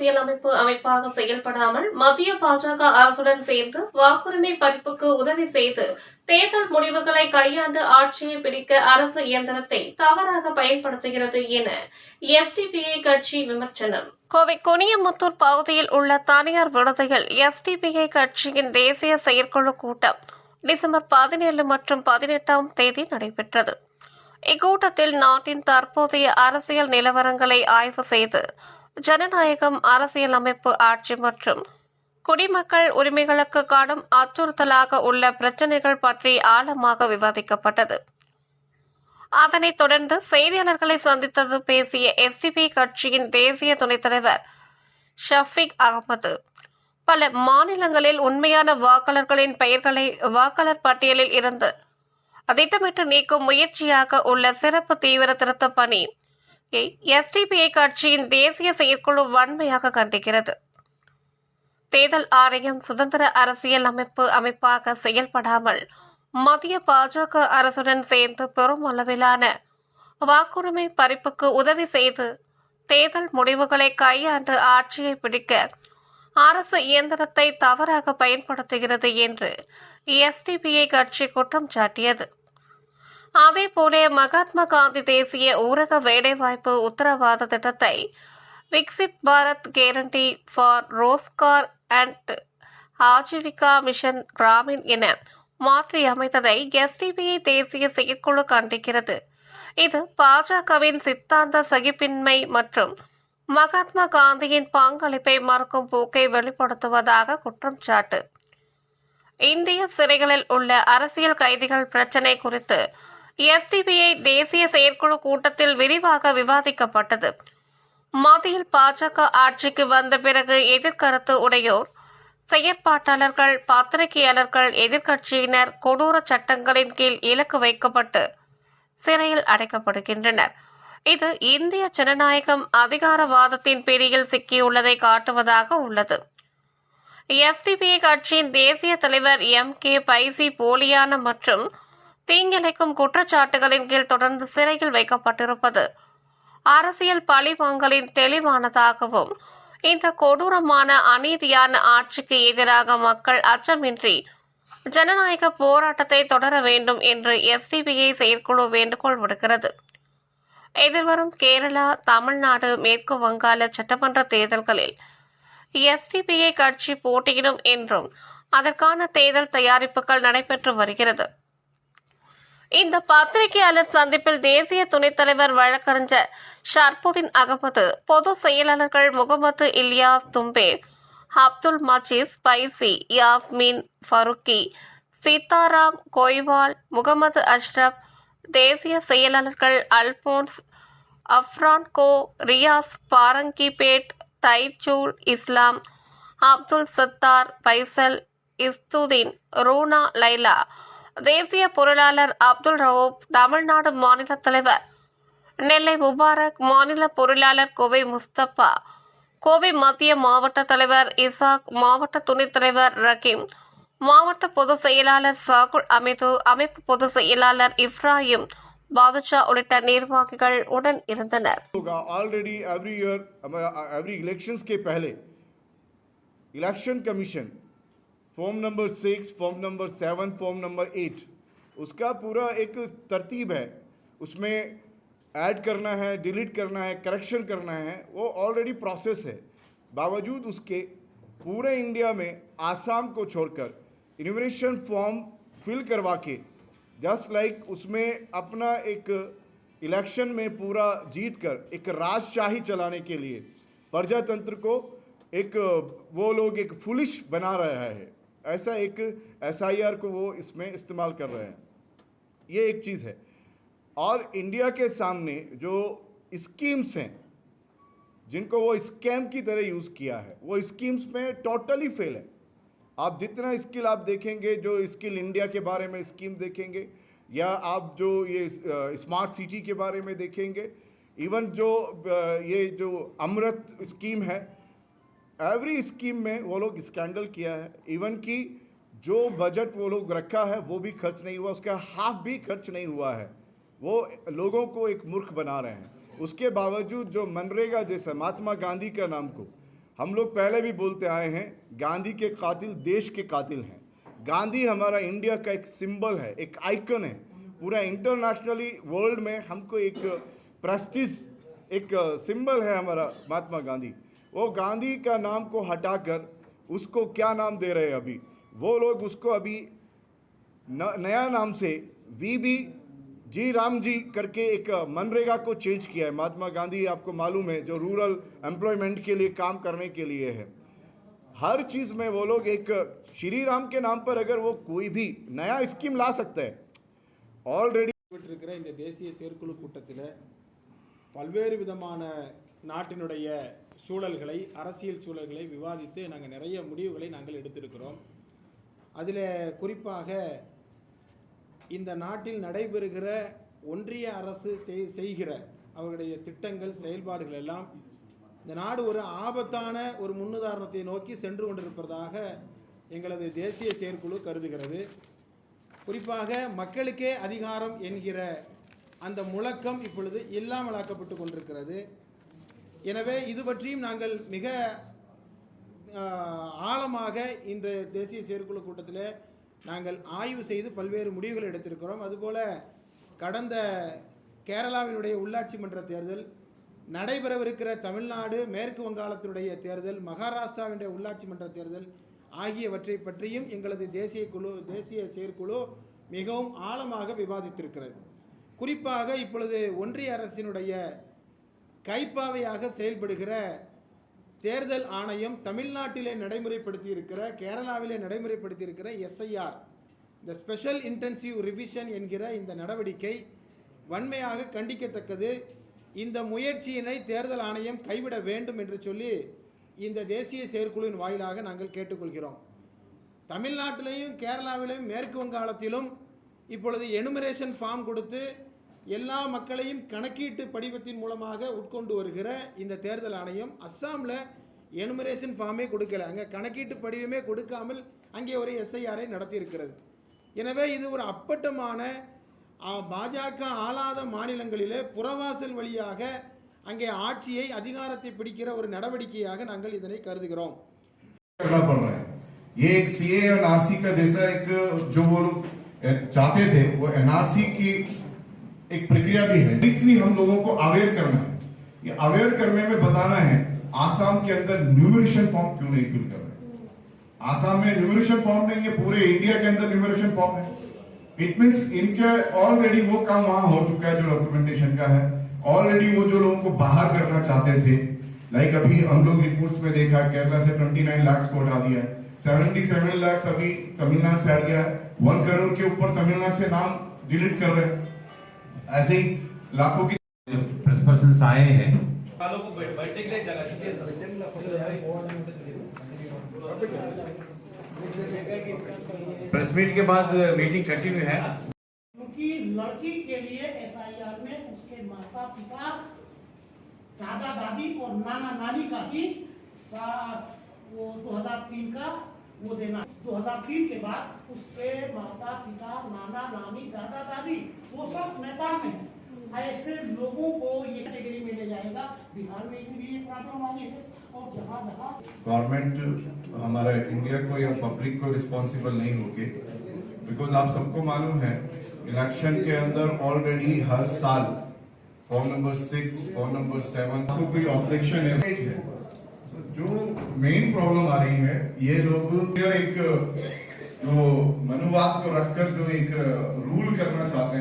அரசியலமைப்பு அமைப்பாக செயல்படாமல் மத்திய பாஜக அரசுடன் சேர்ந்து வாக்குரிமை பறிப்புக்கு உதவி செய்து தேர்தல் முடிவுகளை கையாண்டு ஆட்சியை பிடிக்க அரசு இயந்திரத்தை தவறாக பயன்படுத்துகிறது என எஸ்டிபிஐ கட்சி விமர்சனம். கோவை கொனியமுத்தூர் பகுதியில் உள்ள தனியார் விடுதியில் எஸ்டிபிஐ கட்சியின் தேசிய செயற்குழு கூட்டம் டிசம்பர் பதினேழு மற்றும் பதினெட்டாம் தேதி நடைபெற்றது. இக்கூட்டத்தில் நாட்டின் தற்போதைய அரசியல் நிலவரங்களை ஆய்வு செய்து ஜனநாயகம் அரசியலமைப்பு ஆட்சி மற்றும் குடிமக்கள் உரிமைகளுக்கு காணும் அச்சுறுத்தலாக உள்ள பிரச்சினைகள் பற்றி ஆழமாக விவாதிக்கப்பட்டது. அதனைத் தொடர்ந்து செய்தியாளர்களை சந்தித்தது பேசிய எஸ்டிபி கட்சியின் தேசிய துணைத் தலைவர் ஷஃபிக் அகமது. பல மாநிலங்களில் உண்மையான வாக்காளர்களின் பெயர்களை வாக்காளர் பட்டியலில் இருந்து திட்டமிட்டு நீக்கும் முயற்சியாக உள்ள சிறப்பு தீவிர திருத்த பணி எஸ்டிபிஐ கட்சியின் தேசிய செயற்குழு வன்மையாக கண்டிக்கிறது. தேர்தல் ஆணையம் சுதந்திர அரசியல் அமைப்பு அமைப்பாக செயல்படாமல் மத்திய பாஜக அரசுடன் சேர்ந்து பெரும் அளவிலான வாக்குரிமை பறிப்புக்கு உதவி செய்து தேர்தல் முடிவுகளை கையாண்டு ஆட்சியை பிடிக்க அரசு இயந்திரத்தை தவறாக பயன்படுத்துகிறது என்று எஸ்டிபிஐ கட்சி குற்றம் சாட்டியது. அதேபோலே மகாத்மா காந்தி தேசிய ஊரக வேலைவாய்ப்பு உத்தரவாத திட்டத்தை Viksit Bharat guarantee for Rozgar and Ajeevika mission Gramin என மாற்றி அமைத்ததை எஸ்டிபிஐ தேசிய செயற்குழு கண்டிக்கிறது. இது பாஜகவின் சித்தாந்த சகிப்பின்மை மற்றும் மகாத்மா காந்தியின் பங்களிப்பை மறுக்கும் போக்கை வெளிப்படுத்துவதாக குற்றம் சாட்டு இந்திய சிறைகளில் உள்ள அரசியல் கைதிகள் பிரச்சினை குறித்து எஸ்டிபிஐ தேசிய செயற்குழு கூட்டத்தில் விரிவாக விவாதிக்கப்பட்டது. மத்தியில் பாஜக ஆட்சிக்கு வந்த பிறகு எதிர்கருத்து உடையோர் செயற்பாட்டாளர்கள் பத்திரிகையாளர்கள் எதிர்க்கட்சியினர் கொடூர சட்டங்களின் கீழ் இலக்கு வைக்கப்பட்டு சிறையில் அடைக்கப்படுகின்றனர். இது இந்திய ஜனநாயகம் அதிகாரவாதத்தின் பிடியில் சிக்கியுள்ளதை காட்டுவதாக உள்ளது. எஸ்டிபிஐ கட்சியின் தேசிய தலைவர் எம் கே பைசி போலியான மற்றும் தீங்கிழைக்கும் குற்றச்சாட்டுகளின் கீழ் தொடர்ந்து சிறையில் வைக்கப்பட்டிருப்பது. அரசியல் பழிவாங்கலின் தெளிவானதாகவும் இந்த கொடூரமான அநீதியான ஆட்சிக்கு எதிராக மக்கள் அச்சமின்றி ஜனநாயக போராட்டத்தை தொடர வேண்டும் என்று எஸ்டிபிஐ செயற்குழு வேண்டுகோள் விடுக்கிறது. எதிர்வரும் கேரளா தமிழ்நாடு மேற்கு வங்காள சட்டமன்ற தேர்தல்களில் எஸ்டிபிஐ கட்சி போட்டியிடும் என்றும் அதற்கான தேர்தல் தயாரிப்புகள் நடைபெற்று வருகிறது. இந்த பத்திரிகையாளர் சந்திப்பில் தேசிய துணைத் தலைவர் வழக்கறிஞர் ஷர்புதீன் அகமது பொது செயலாளர்கள் முகமது இலியாஸ் தும்பே அப்துல் மஜீஸ் பைசி யாஸ்மின் ஃபருக்கி சீதாராம் கோய்வால் முகமது அஷ்ரப் தேசிய செயலாளர்கள் அல்போன்ஸ் அஃப்ரான்கோ ரியாஸ் பாரங்கிபேட் தைச்சூல் இஸ்லாம் அப்துல் சத்தார் பைசல் இஸ்துதீன் ரூனா லைலா தேசிய பொருளாளர் அப்துல் ரவூப் தமிழ்நாடு மாநில தலைவர் நெல்லை முபாரக் மாநில பொருளாளர் கோவை முஸ்தபா கோவை மத்திய மாவட்ட தலைவர் இசாக் மாவட்ட துணைத் தலைவர் ரகீம் மாவட்ட பொதுச் செயலாளர் சாகுல் அமிது அமைப்பு பொதுச் செயலாளர் இப்ராஹிம் பாதுஷா உள்ளிட்ட நிர்வாகிகள் உடன் இருந்தனர் होगा already every year every elections के पहले election commission form number six, form number seven, form number eight. उसका पूरा एक तरतीब है। उसमें ऐड करना है, डिलीट करना है, करेक्शन करना है, वो ऑलरेडी प्रोसेस है। बावजूद उसके पूरे इंडिया में आसाम को छोड़कर इन्यूमरेशन फॉर्म फिल करवा के, जस्ट लाइक उसमें अपना एक इलेक्शन में पूरा जीत कर एक राजशाही चलाने के लिए प्रजातंत्र को एक वो लोग एक फुलिश बना रहा है। ऐसा एक एसआईआर को वो इसमें इस्तेमाल कर रहे हैं। ये एक चीज़ है। और इंडिया के सामने जो स्कीम्स हैं, जिनको वो स्कैम की तरह यूज़ किया है, वो स्कीम्स में टोटली फेल है। आप जितना स्किल आप देखेंगे, जो स्किल इंडिया के बारे में स्कीम देखेंगे, या आप जो ये स्मार्ट सिटी के बारे में देखेंगे, इवन जो ये जो अमृत स्कीम है एवरी स्कीम में वो लोग स्कैंडल किया है इवन कि जो बजट वो लोग रखा है, वो भी खर्च नहीं हुआ, उसका हाफ़ भी खर्च नहीं हुआ है। वो लोगों को एक मूर्ख बना रहे हैं। उसके बावजूद जो मनरेगा जैसा महात्मा गांधी का नाम को, हम लोग पहले भी बोलते आए हैं, गांधी के कातिल देश के कातिल हैं। गांधी हमारा इंडिया का एक सिंबल है, एक आइकन है। पूरा इंटरनेशनली वर्ल्ड में हमको एक प्रेस्टिज एक सिंबल है हमारा महात्मा गांधी। वो गांधी का नाम को हटाकर उसको क्या नाम दे रहे हैं अभी वो लोग उसको अभी न, नया नाम से V B G Ram G करके एक मनरेगा को चेंज किया है महात्मा गांधी आपको मालूम है जो रूरल एम्प्लॉयमेंट के लिए काम करने के लिए है हर चीज़ में वो लोग एक श्री राम के नाम पर अगर वो कोई भी नया स्कीम ला सकते हैं ऑलरेडी நடைபெற்றிருக்கிற இந்த தேசிய செயற்குழு கூட்டத்தில் பல்வேறு விதமான நாட்டினுடைய சூழல்களை அரசியல் சூழல்களை விவாதித்து நாங்கள் நிறைய முடிவுகளை நாங்கள் எடுத்திருக்கிறோம். அதில் குறிப்பாக இந்த நாட்டில் நடைபெறுகிற ஒன்றிய அரசு செய்- செய்கிற அவருடைய திட்டங்கள் செயல்பாடுகள் எல்லாம் இந்த நாடு ஒரு ஆபத்தான ஒரு முன்னுதாரணத்தை நோக்கி சென்று கொண்டிருப்பதாக எங்களது தேசிய செயற்குழு கருதுகிறது. குறிப்பாக மக்களுக்கே அதிகாரம் என்கிற அந்த முழக்கம் இப்பொழுது இல்லாமலாக்கப்பட்டு கொண்டிருக்கிறது. எனவே இது பற்றியும் நாங்கள் மிக ஆழமாக இன்று தேசிய செயற்குழு கூட்டத்தில் நாங்கள் ஆய்வு செய்து பல்வேறு முடிவுகள் எடுத்திருக்கிறோம். அதுபோல் கடந்த கேரளாவினுடைய உள்ளாட்சி மன்ற தேர்தல் நடைபெறவிருக்கிற தமிழ்நாடு மேற்கு வங்காளத்தினுடைய தேர்தல் மகாராஷ்டிராவினுடைய உள்ளாட்சி மன்ற தேர்தல் ஆகியவற்றை பற்றியும் எங்களது தேசிய குழு தேசிய செயற்குழு மிகவும் ஆழமாக விவாதித்திருக்கிறது. குறிப்பாக இப்பொழுது ஒன்றிய அரசினுடைய கைப்பாவையாக செயல்படுகிற தேர்தல் ஆணையம் தமிழ்நாட்டிலே நடைமுறைப்படுத்தி இருக்கிற கேரளாவிலே நடைமுறைப்படுத்தி இருக்கிற எஸ்ஐஆர் இந்த ஸ்பெஷல் இன்டென்சிவ் ரிவிஷன் என்கிற இந்த நடவடிக்கை வன்மையாக கண்டிக்கத்தக்கது. இந்த முயற்சியினை தேர்தல் ஆணையம் கைவிட வேண்டும் என்று சொல்லி இந்த தேசிய செயற்குழுவின் வாயிலாக நாங்கள் கேட்டுக்கொள்கிறோம். தமிழ்நாட்டிலையும் கேரளாவிலையும் மேற்கு வங்காளத்திலும் இப்பொழுது எனுமரேஷன் ஃபார்ம் கொடுத்து எல்லா மக்களையும் கணக்கீட்டு படிவத்தின் மூலமாக உட்கொண்டு வருகிற இந்த தேர்தல் ஆணையம் அஸ்ஸாமில் எனுமரேஷன் ஃபார்மே கொடுக்கல அங்கே கணக்கீட்டு படிவமே கொடுக்காமல் அங்கே ஒரு எஸ்ஐஆரை நடத்தியிருக்கிறது எனவே இது ஒரு அப்பட்டமான ஆ, பாஜக ஆளாத மாநிலங்களிலே புறவாசல் வழியாக அங்கே ஆட்சியை அதிகாரத்தை பிடிக்கிற ஒரு நடவடிக்கையாக நாங்கள் இதனை கருதுகிறோம் करना पड़ रहा है ये एक सीए और एनआरसी का जैसा एक जो वो लोग ए, चाहते थे वो एनआरसी की एक प्रक्रिया भी है। जितनी हम लोगों को अवेयर करना है, ये अवेयर करने में बताना है, आसाम के अंदर न्यूमरेशन फॉर्म क्यों नहीं फिल कर रहे आसाम में न्यूमरेशन फॉर्म नहीं है, पूरे इंडिया के अंदर न्यूमरेशन फॉर्म है। इट मीन्स इनके ऑलरेडी वो काम वहाँ हो चुका है, जो डॉक्यूमेंटेशन का है। ऑलरेडी वो जो लोगों को बाहर करना चाहते थे लाइक like अभी हम लोग रिपोर्ट्स में देखा केरला से 29 लाख को हटा दिया। है 77 लाख अभी तमिलनाडु से हट गया। है वन करोड़ के ऊपर तमिलनाडु से नाम डिलीट कर रहे हैं। ऐसे ही लाखों की प्रेस पर्सन आए हैं। प्रेस मीट के बाद मीटिंग कंटिन्यू है। क्योंकि लड़की के लिए एफआईआर में उसके माता पिता दादा दादी और नाना नानी का ही सा- वो 2003 का वो देना 2003 के बाद उसके माता पिता नाना नानी दादा दादी वो सब नेपाल में है। ऐसे लोगों को ये कैटेगरी में ले जाएगा। बिहार में भी ये प्रॉब्लम आई है। और जहाँ जहाँ गवर्नमेंट हमारा इंडिया को या पब्लिक को रिस्पॉन्सिबल नहीं होके बिकॉज़ आप सबको मालूम है इलेक्शन के अंदर ऑलरेडी हर साल form number six form number seven को कोई ऑब्जेक्शन है? जो मेन प्रॉब्लम आ रही है, ये लोग एक, जो मनुवाद को रखकर जो एक रूल करना चाहते